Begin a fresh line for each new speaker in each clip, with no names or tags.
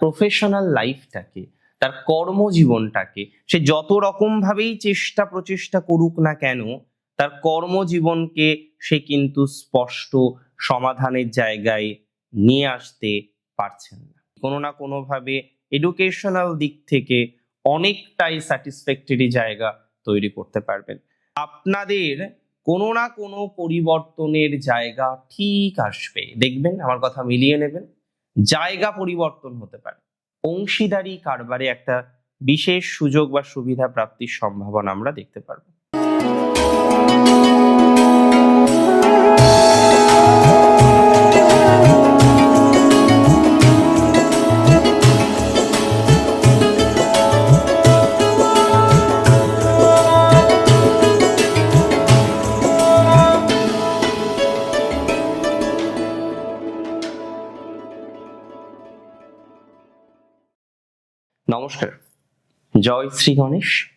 Professional লাইফটাকে তার কর্মজীবনটাকে, সে যত রকম ভাবেই চেষ্টা প্রচেষ্টা করুক না কেন, তার কর্মজীবনকে সে কিন্তু স্পষ্ট সমাধানের জায়গায় নিয়ে আসতে পারছেন না। কোনো না কোনোভাবে এডুকেশনাল দিক থেকে অনেকটাই স্যাটিসফ্যাক্টরি জায়গা তৈরি করতে পারবেন। আপনাদের কোনো না কোনো পরিবর্তনের জায়গা ঠিক আসবে। দেখবেন, আমার কথা মিলিয়ে নেবেন। জায়গা পরিবর্তন হতে পারে। অংশীদারি কারবারে একটা বিশেষ সুযোগ বা সুবিধা প্রাপ্তির সম্ভাবনা আমরা দেখতে পারব। নমস্কার। জয় শ্রী গণেশ।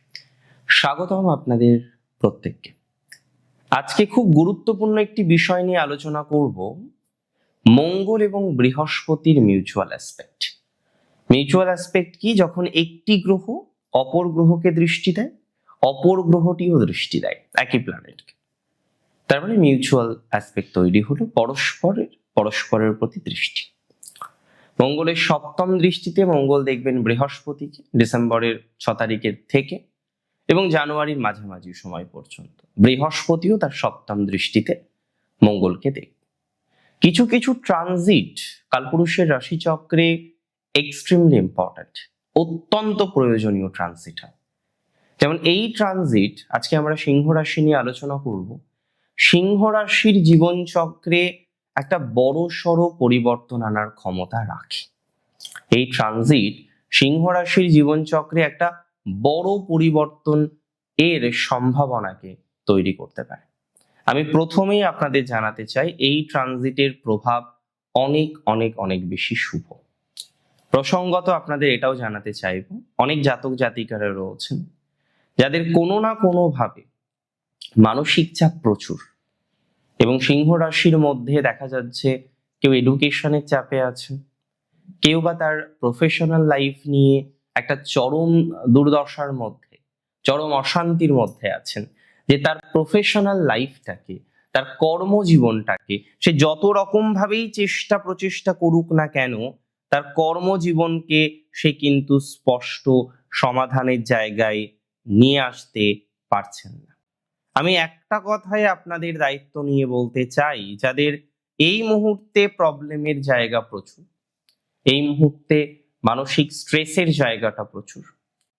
স্বাগতম আপনাদের প্রত্যেককে। আজকে খুব গুরুত্বপূর্ণ একটি বিষয় নিয়ে আলোচনা করব মঙ্গল এবং বৃহস্পতির মিউচুয়াল অ্যাসপেক্ট মিউচুয়াল অ্যাসপেক্ট কি? যখন একটি গ্রহ অপর গ্রহকে দৃষ্টি দেয়, অপর গ্রহটিও দৃষ্টি দেয় একই প্ল্যানেটকে তার মানে মিউচুয়াল অ্যাসপেক্ট তৈরি হলো পরস্পরের পরস্পরের প্রতি দৃষ্টি। মঙ্গলের সপ্তম দৃষ্টিতে মঙ্গল দেখবেন বৃহস্পতিকে, ডিসেম্বরের ছ তারিখের থেকে এবং জানুয়ারির মাঝামাঝি সময় পর্যন্ত। বৃহস্পতিও তার সপ্তম দৃষ্টিতে মঙ্গলকে দেখবে। কিছু কিছু ট্রানজিট, কালপুরুষের রাশিচক্রে এক্সট্রিমলি ইম্পর্ট্যান্ট অত্যন্ত প্রয়োজনীয় ট্রানজিট হয়। যেমন এই ট্রানজিট, আজকে আমরা সিংহ রাশি নিয়ে আলোচনা করব সিংহ রাশির জীবনচক্রে একটা বড় সড়ো পরিবর্তন আনার ক্ষমতা রাখে। এই ট্রানজিট সিংহ রাশির জীবনচক্রে একটা বড় পরিবর্তন এর সম্ভাবনাকে তৈরি করতে পারে। আমি প্রথমেই আপনাদের জানাতে চাই, এই ট্রানজিটের প্রভাব অনেক অনেক অনেক বেশি শুভ। প্রসঙ্গত আপনাদের এটাও জানাতে চাইব, অনেক জাতক জাতিকারা রয়েছেন, যাদের কোনো না কোনো ভাবে মানসিক চাপ প্রচুর। এবং সিংহ রাশির মধ্যে দেখা যাচ্ছে কেউ এডুকেশনের চাপে আছেন কেউ বা তার প্রফেশনাল লাইফ নিয়ে একটা চরম দুর্দশার মধ্যে, চরম অশান্তির মধ্যে আছেন, যে তার প্রফেশনাল লাইফটাকে তার কর্মজীবনটাকে সে যত রকম ভাবেই চেষ্টা প্রচেষ্টা করুক না কেন, তার কর্মজীবনকে সে কিন্তু স্পষ্ট সমাধানের জায়গায় নিয়ে আসতে পারছেন না। আমি একটা কথাই আপনাদের দায়িত্ব নিয়ে বলতে চাই, যাদের এই মুহূর্তে প্রবলেমের জায়গা প্রচুর। এই মুহূর্তে মানসিক স্ট্রেসের জায়গাটা প্রচুর।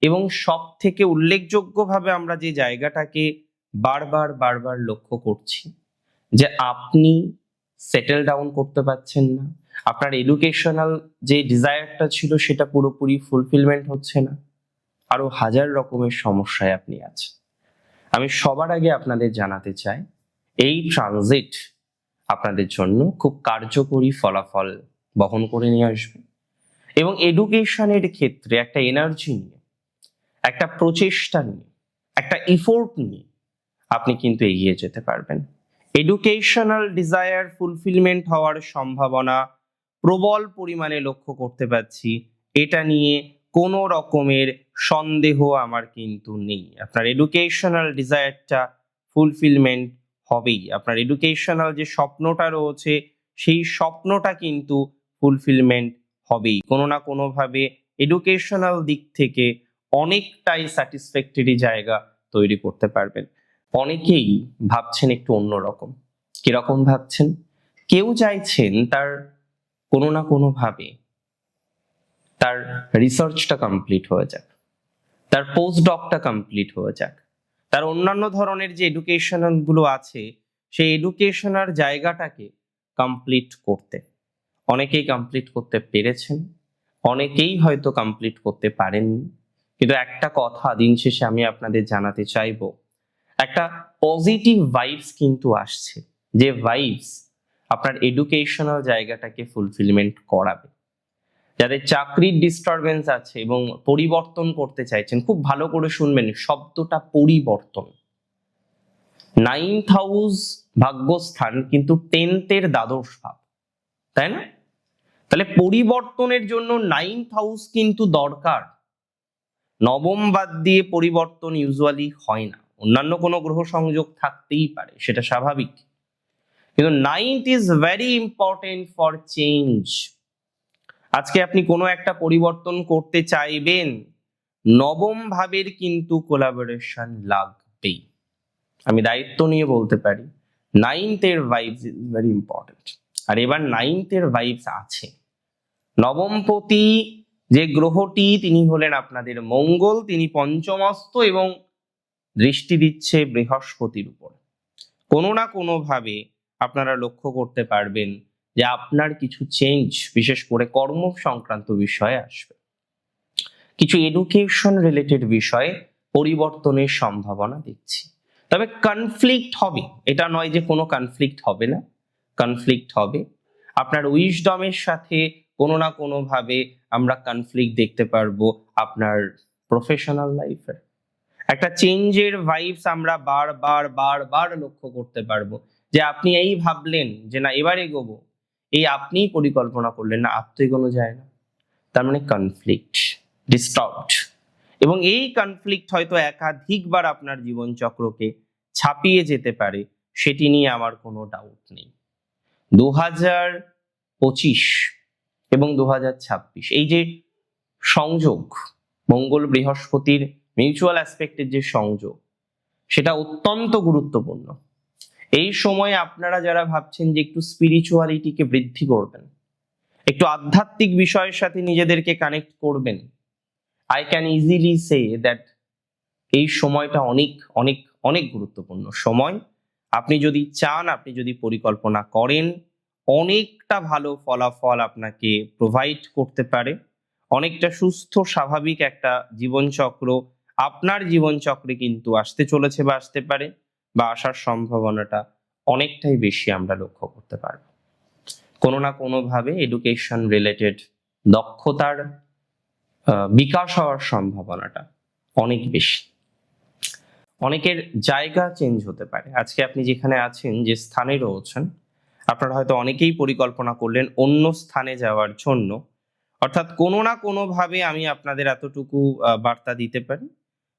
এবং সব থেকে উল্লেখযোগ্যভাবে আমরা যে জায়গাটাকে বারবার বারবার লক্ষ্য করছি, যে আপনি সেটেল ডাউন করতে পারছেন না, আপনার এডুকেশনাল যে ডিজায়ারটা ছিল সেটা পুরোপুরি ফুলফিলমেন্ট হচ্ছে না, আরও হাজার রকমের সমস্যায় আপনি আছেন। আমি সবার আগে আপনাদের জানাতে চাই, এই ট্রানজিট আপনাদের জন্য খুব কার্যকরী ফলাফল বহন করে নিয়ে আসবে। এবং এডুকেশনের ক্ষেত্রে একটা এনার্জি নিয়ে, একটা প্রচেষ্টা নিয়ে, একটা ইফোর্ট নিয়ে আপনি কিন্তু এগিয়ে যেতে পারবেন। এডুকেশনাল ডিজায়ার ফুলফিলমেন্ট হওয়ার সম্ভাবনা প্রবল পরিমাণে লক্ষ্য করতে পারছি। এটা নিয়ে কোনো রকমের সন্দেহ আমার কিন্তু নেই। আপনার এডুকেশনাল ডিজায়ারটা ফুলফিলমেন্ট হবেই। আপনার এডুকেশনাল যে স্বপ্নটা রয়েছে, সেই স্বপ্নটা কিন্তু ফুলফিলমেন্ট হবেই। কোনো না কোনোভাবে এডুকেশনাল দিক থেকে অনেকটাই স্যাটিসফ্যাক্টরি জায়গা তৈরি করতে পারবেন। অনেকেই ভাবছেন একটু অন্যরকম কীরকম ভাবছেন? কেউ চাইছেন তার কোনো না কোনোভাবে তার রিসার্চটা কমপ্লিট হয়ে যাক, তার পোস্ট ডকটা কমপ্লিট হয়ে যাক, তার অন্যান্য ধরনের যে এডুকেশনালগুলো আছে, সেই এডুকেশনাল জায়গাটাকে কমপ্লিট করতে। অনেকেই কমপ্লিট করতে পেরেছেন, অনেকেই হয়তো কমপ্লিট করতে পারেননি, কিন্তু একটা কথা দিন শেষে আমি আপনাদের জানাতে চাইব, একটা পজিটিভ ভাইবস কিন্তু আসছে, যে ভাইবস আপনার এডুকেশনাল জায়গাটাকে ফুলফিলমেন্ট করাবে। যাদের চাকরির ডিস্টারবেন্স আছে এবং পরিবর্তন করতে চাইছেন, খুব ভালো করে শুনবেন শব্দটা পরিবর্তন। নাইন্থ হাউস ভাগ্যস্থান কিন্তু টেন্থের দ্বাদশ ভাব, তাই না? তাহলে পরিবর্তনের জন্য নাইন্থ হাউস কিন্তু দরকার। নবম বাদ দিয়ে পরিবর্তন ইউজুয়ালি হয় না। অন্যান্য কোনো গ্রহ সংযোগ থাকতেই পারে, সেটা স্বাভাবিক। কিন্তু ninth is very important for change আজকে আপনি কোনো একটা পরিবর্তন করতে চাইবেন? নবম ভাবের কিন্তু কোলাবোরেশন লাগবেই। আমি দায়িত্ব নিয়ে বলতে পারি নাইনথের ভাইবস ইজ ভেরি ইম্পর্টেন্ট আর এবার নাইনথের ভাইবস আছে। নবমপতি যে গ্রহটি, তিনি হলেন আপনাদের মঙ্গল, তিনি পঞ্চমস্ত এবং দৃষ্টি দিচ্ছে বৃহস্পতির উপর। কোনো না কোনো ভাবে আপনারা লক্ষ্য করতে পারবেন যে আপনার কিছু চেঞ্জ বিশেষ করে কর্ম সংক্রান্ত বিষয়ে আসবে। কিছু এডুকেশন রিলেটেড বিষয়ে পরিবর্তনের সম্ভাবনা দেখছি। তবে কনফ্লিক্ট হবে। এটা নয় যে কোনো কনফ্লিক্ট হবে না। কনফ্লিক্ট হবে। আপনার উইজডমের সাথে কোনো না কোনো ভাবে আমরা কনফ্লিক্ট দেখতে পারব আপনার প্রফেশনাল লাইফের একটা চেঞ্জের ভাইবস আমরা বারবার বারবার লক্ষ্য করতে পারব। যে আপনি এই ভাবলেন যে না, এবার এগোবো। এই আপনিই পরিকল্পনা করলেন, না আপ তো এগোনো যায় না তার মানে কনফ্লিক্ট ডিস্টার্বড এবং এই কনফ্লিক্ট হয়তো একাধিকবার আপনার জীবনচক্রকে ছাপিয়ে যেতে পারে, সেটি নিয়ে আমার কোনো ডাউট নেই। দু হাজার পঁচিশ এবং দু হাজার ছাব্বিশ, এই যে সংযোগ, মঙ্গল বৃহস্পতির মিউচুয়াল অ্যাসপেক্টের যে সংযোগ, সেটা অত্যন্ত গুরুত্বপূর্ণ। এই সময়ে আপনারা যারা ভাবছেন যে একটু স্পিরিচুয়ালিটিকে বৃদ্ধি করবেন, একটু আধ্যাত্মিক বিষয়ের সাথে নিজেদেরকে কানেক্ট করবেন I can easily say that এই সময়টা অনেক অনেক অনেক গুরুত্বপূর্ণ। সময় আপনি যদি চান, আপনি যদি পরিকল্পনা করেন, অনেকটা ভালো ফলাফল আপনাকে প্রোভাইড করতে পারে। অনেকটা সুস্থ, স্বাভাবিক একটা জীবনচক্র, আপনার জীবনচক্রে কিন্তু আসতে চলেছে বা আসতে পারে। বা আসার সম্ভাবনাটা অনেকটাই বেশি আমরা লক্ষ্য করতে পারব। কোনো না কোনোভাবে এডুকেশন রিলেটেড দক্ষতার বিকাশ হওয়ার সম্ভাবনাটা অনেক বেশি। অনেকের জায়গা চেঞ্জ হতে পারে। আজকে আপনি যেখানে আছেন, যে স্থানে রয়েছেন, আপনারা হয়তো অনেকেই পরিকল্পনা করলেন অন্য স্থানে যাওয়ার জন্য। অর্থাৎ কোনো না কোনোভাবে আমি আপনাদের এতটুকু বার্তা দিতে পারি।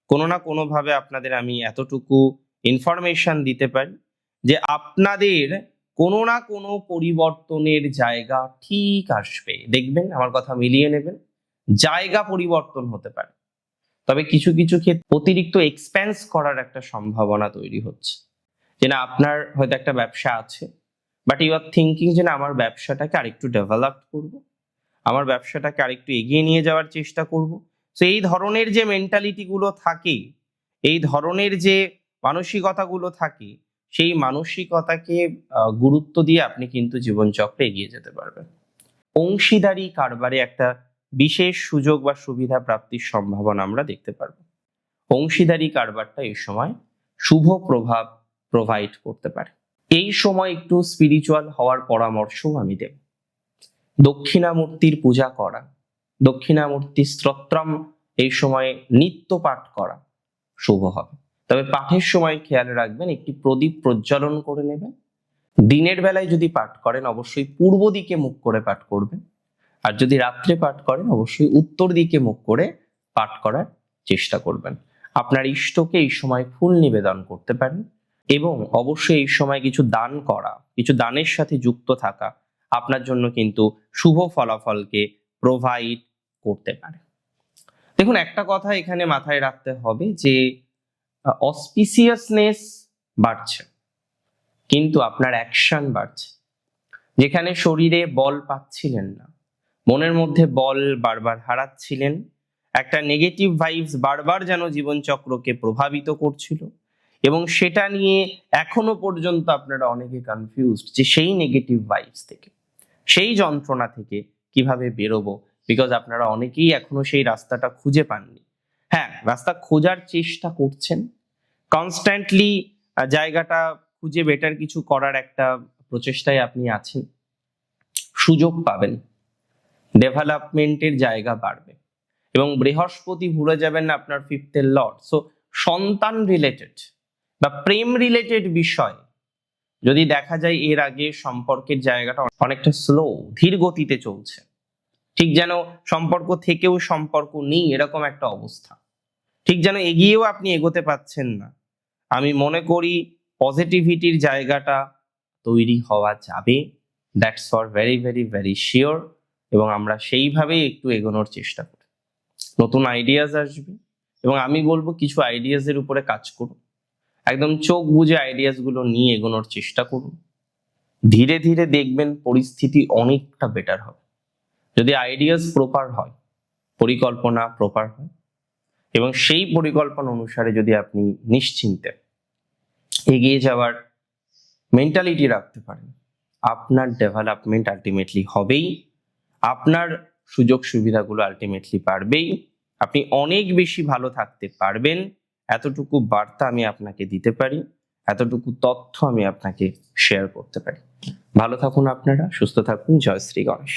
কোনো না কোনোভাবে আপনাদের আমি এতটুকু ইনফরমেশন দিতে পারি যে আপনাদের কোনো না কোনো পরিবর্তনের জায়গা ঠিক আসবে। দেখবেন, আমার কথা মিলিয়ে নেবেন, জায়গা পরিবর্তন হতে পারে। তবে কিছু কিছু ক্ষেত্রে অতিরিক্ত এক্সপেন্স করার একটা সম্ভাবনা তৈরি হচ্ছে। যে না, আপনার হয়তো একটা ব্যবসা আছে বাট ইউ আর থিঙ্কিং যে না, আমার ব্যবসাটাকে আরেকটু ডেভেলপ করব, আমার ব্যবসাটাকে আরেকটু এগিয়ে নিয়ে যাওয়ার চেষ্টা করব। তো এই ধরনের যে মেন্টালিটিগুলো থাকে, এই ধরনের যে মানসিকতাগুলো থাকে, সেই মানসিকতাকে গুরুত্ব দিয়ে আপনি কিন্তু জীবনচক্রে এগিয়ে যেতে পারবেন। অংশীদারি কারবারে একটা বিশেষ সুযোগ বা সুবিধা প্রাপ্তির সম্ভাবনা আমরা দেখতে পারব। অংশীদারি কারবারটা এই সময় শুভ প্রভাব প্রোভাইড করতে পারে। এই সময় একটু স্পিরিচুয়াল হওয়ার পরামর্শও আমি দেব। দক্ষিণামূর্তির পূজা করা, দক্ষিণামূর্তি স্তোত্রম, এই সময়ে নিত্য পাঠ করা শুভ হবে। তবে পাঠের সময় খেয়াল রাখবেন, একটি প্রদীপ প্রজ্বলন করে নেবেন। দিনের বেলায় যদি পাঠ করেন, অবশ্যই পূর্ব দিকে মুখ করে পাঠ করবেন। আর যদি রাত্রে পাঠ করেন, অবশ্যই উত্তর দিকে মুখ করে পাঠ করার চেষ্টা করবেন। আপনার ইষ্টকে এই সময় ফুল নিবেদন করতে পারেন এবং অবশ্যই এই সময় কিছু দান করা, কিছু দানের সাথে যুক্ত থাকা আপনার জন্য কিন্তু শুভ ফলাফলকে প্রোভাইড করতে পারে। দেখুন, একটা কথা এখানে মাথায় রাখতে হবে যে অসপিসিয়াসনেস বাড়ছে, কিন্তু আপনার অ্যাকশন বাড়ছে। যেখানে শরীরে বল পাচ্ছিলেন না, মনের মধ্যে বল বারবার হারাচ্ছিলেন, একটা নেগেটিভ ভাইবস বারবার যেন জীবনচক্রকে প্রভাবিত করছিল, এবং সেটা নিয়ে এখনও পর্যন্ত আপনারা অনেকে কনফিউজড যে সেই নেগেটিভ ভাইবস থেকে, সেই যন্ত্রণা থেকে কীভাবে বেরোবো? বিকজ আপনারা অনেকেই এখনও সেই রাস্তাটা খুঁজে পাননি। হ্যাঁ রাস্তা খোঁজার চেষ্টা করছেন। কনস্ট্যান্টলি জায়গাটা খুঁজে বেটার কিছু করার একটা প্রচেষ্টায় আপনি আছেন। সুযোগ পাবেন। ডেভেলপমেন্টের জায়গা বাড়বে। এবং বৃহস্পতি ভুলে যাবেন না আপনার ফিফথের লর্ড সো সন্তান রিলেটেড বা প্রেম রিলেটেড বিষয়, যদি দেখা যায় এর আগে সম্পর্কের জায়গাটা অনেকটা স্লো ধীর গতিতে চলছে। ঠিক যেন সম্পর্ক থেকেও সম্পর্ক নেই, এরকম একটা অবস্থা। ঠিক যেন এগিয়েও আপনি এগোতে পাচ্ছেন না। আমি মনে করি পজিটিভিটির জায়গাটা তৈরি হওয়া যাবে। That's for very very very sure এবং আমরা সেইভাবেই একটু এগোনোর চেষ্টা করি। নতুন আইডিয়াস আসবে এবং আমি বলব কিছু আইডিয়াসের উপরে কাজ করুন। একদম চোখ বুঝে আইডিয়াসগুলো নিয়ে এগোনোর চেষ্টা করুন। ধীরে ধীরে দেখবেন পরিস্থিতি অনেকটা বেটার হবে। যদি আইডিয়াস প্রপার হয়, পরিকল্পনা প্রপার হয় এবং সেই পরিকল্পনা অনুসারে যদি আপনি নিশ্চিন্তে এগিয়ে যাওয়ার মেন্টালিটি রাখতে পারেন, আপনার ডেভেলপমেন্ট আলটিমেটলি হবেই, আপনার সুযোগ সুবিধাগুলো আলটিমেটলি পারবেই আপনি অনেক বেশি ভালো থাকতে পারবেন, এতটুকু বার্তা আমি আপনাকে দিতে পারি, এতটুকু তথ্য আমি আপনাকে শেয়ার করতে পারি। ভালো থাকুন আপনারা, সুস্থ থাকুন, জয় শ্রী গণেশ।